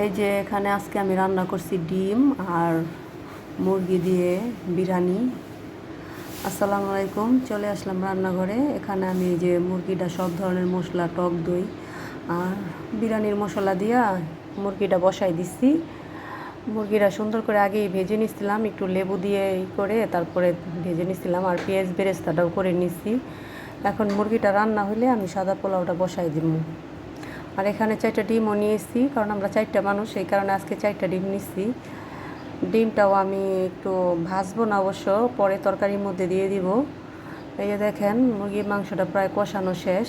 এই যে এখানে আজকে আমি রান্না করছি ডিম আর মুরগি দিয়ে বিরিয়ানি। আসসালামু আলাইকুম, চলে আসলাম রান্নাঘরে। এখানে আমি যে মুরগিটা সব ধরনের মশলা, টক দই আর বিরিয়ানির মশলা দিয়া মুরগিটা বসাই দিচ্ছি। মুরগিটা সুন্দর করে আগেই ভেজে নিচ্ছিলাম, একটু লেবু দিয়ে করে তারপরে ভেজে নিচ্ছিলাম আর পেঁয়াজ বেরেস্তাটাও করে নিচ্ছি। এখন মুরগিটা রান্না হলে আমি সাদা পোলাওটা বসাই দিব আর এখানে চারটা ডিমও নিয়েছি, কারণ আমরা চারটা মানুষ, এই কারণে আজকে চারটা ডিম নিচ্ছি ডিমটাও আমি একটু ভাজবো না অবশ্য, পরে তরকারির মধ্যে দিয়ে দিব। এই যে দেখেন, মুরগির মাংসটা প্রায় কষানো শেষ।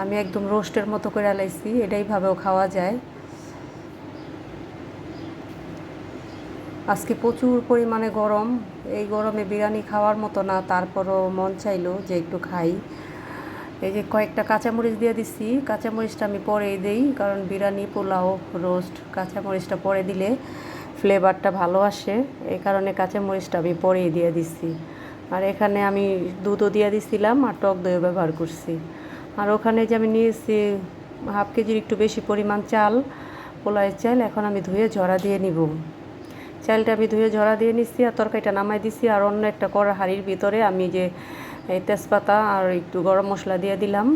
আমি একদম রোস্টের মতো করে আলাইছি এটাইভাবেও খাওয়া যায়। আজকে প্রচুর পরিমাণে গরম, এই গরমে বিরিয়ানি খাওয়ার মতো না, তারপরও মন চাইলো যে একটু খাই। এই যে কয়েকটা কাঁচামরিচ দিয়ে দিচ্ছি। কাঁচামরিচটা আমি পরেই দিই, কারণ বিরিয়ানি, পোলাও, রোস্ট, কাঁচামরিচটা পরে দিলে ফ্লেভারটা ভালো আসে। এই কারণে কাঁচামরিচটা আমি পরেই দিয়ে দিচ্ছি। আর এখানে আমি দুধও দিয়ে দিছিলাম আর টক দইও ব্যবহার করছি। আর ওখানে যে আমি নিয়েছি হাফ কেজির একটু বেশি পরিমাণ চাল, পোলাওয়ের চাল, এখন আমি ধুয়ে ঝরা দিয়ে নিব। চালটা আমি ধুয়ে ঝরা দিয়ে নিচ্ছি আর তরকারিটা নামাই দিছি আর অন্য একটা কড়া হাঁড়ির ভিতরে আমি যে এই তেজপাতা আর একটু গরম মশলা দিয়ে দিলাম।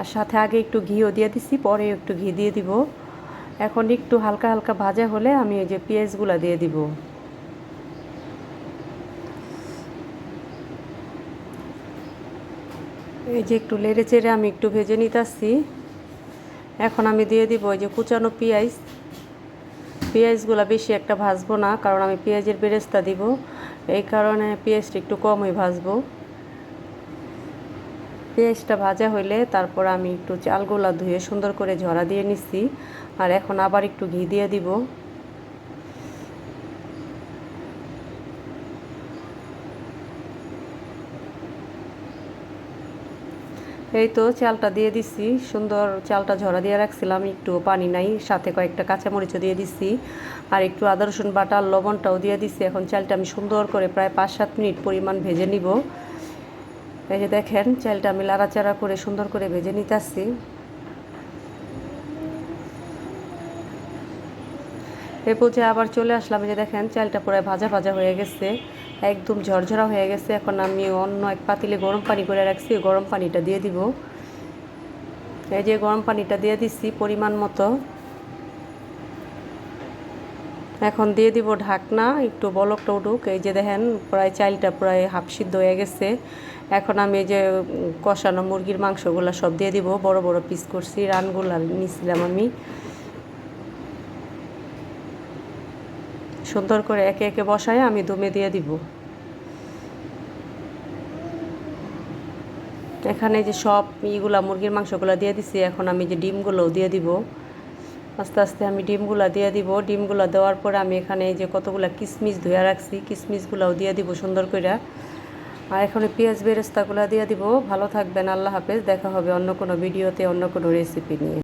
আর সাথে আগে একটু ঘিও দিয়ে দিছি, পরে একটু ঘি দিয়ে দিব। এখন একটু হালকা হালকা ভাজা হলে আমি এই যে পেঁয়াজগুলা দিয়ে দিব। এই যে একটু লেড়ে চেড়ে আমি একটু ভেজে নিতেছি। এখন আমি দিয়ে দিব ওই যে কুচানো পেঁয়াজ। পেঁয়াজগুলো বেশি একটা ভাজবো না, কারণ আমি পেঁয়াজের বেরেস্তা দিব। এই কারণে পেঁয়াজটা একটু কমই ভাজবো। পেঁয়াজটা ভাজা হইলে তারপর আমি একটু চালগুলা ধুয়ে সুন্দর করে ঝরা দিয়ে নিচ্ছি আর এখন আবার একটু ঘি দিয়ে দিব। এই তো চালটা দিয়ে দিচ্ছি সুন্দর চালটা ঝরা দিয়ে রাখছিলাম, একটু পানি নাই, সাথে কয়েকটা কাঁচামরিচও দিয়ে দিচ্ছি আর একটু আদা রসুন বাটা লবণটাও দিয়ে দিচ্ছি এখন চালটা আমি সুন্দর করে প্রায় পাঁচ সাত মিনিট পরিমাণ ভেজে নিব। এই যে দেখেন, চালটা আমি লাড়াচাড়া করে সুন্দর করে ভেজে নিতে আসছি এ পর্যায়ে আবার চলে আসলাম যে দেখেন, চালটা পুরো ভাজা ভাজা হয়ে গেছে, একদম ঝরঝরা হয়ে গেছে। এখন আমি অন্য এক পাতিলে গরম পানি করে রাখছি, গরম পানিটা দিয়ে দিব। এই যে গরম পানিটা দিয়ে দিচ্ছি পরিমাণ মতো। এখন দিয়ে দিব ঢাকনা, একটু বলকটা উঠুক। এই যে দেখেন, প্রায় চালটা প্রায় হাফ সিদ্ধ হয়ে গেছে। এখন আমি এই যে কষানো মুরগির মাংসগুলো সব দিয়ে দিব। বড় বড় পিস করছি, রানগুলা নিয়েছিলাম আমি। সুন্দর করে একে একে বসায় আমি দমে দিয়ে দিব। এখানে যে সব ইগুলা মুরগির মাংসগুলো দিয়ে দিছি, এখন আমি যে ডিমগুলোও দিয়ে দিব। আস্তে আস্তে আমি ডিমগুলা দিয়ে দিব। ডিমগুলা দেওয়ার পর আমি এখানে যে কতগুলো কিশমিশ ধুয়ে রাখছি কিশমিশগুলাও দিয়ে দিব সুন্দর করে আর এখানে পেঁয়াজ বেরেস্তাগুলা দিয়ে দিব। ভালো থাকবেন, আল্লাহ হাফেজ। দেখা হবে অন্য কোনো ভিডিওতে, অন্য কোনো রেসিপি নিয়ে।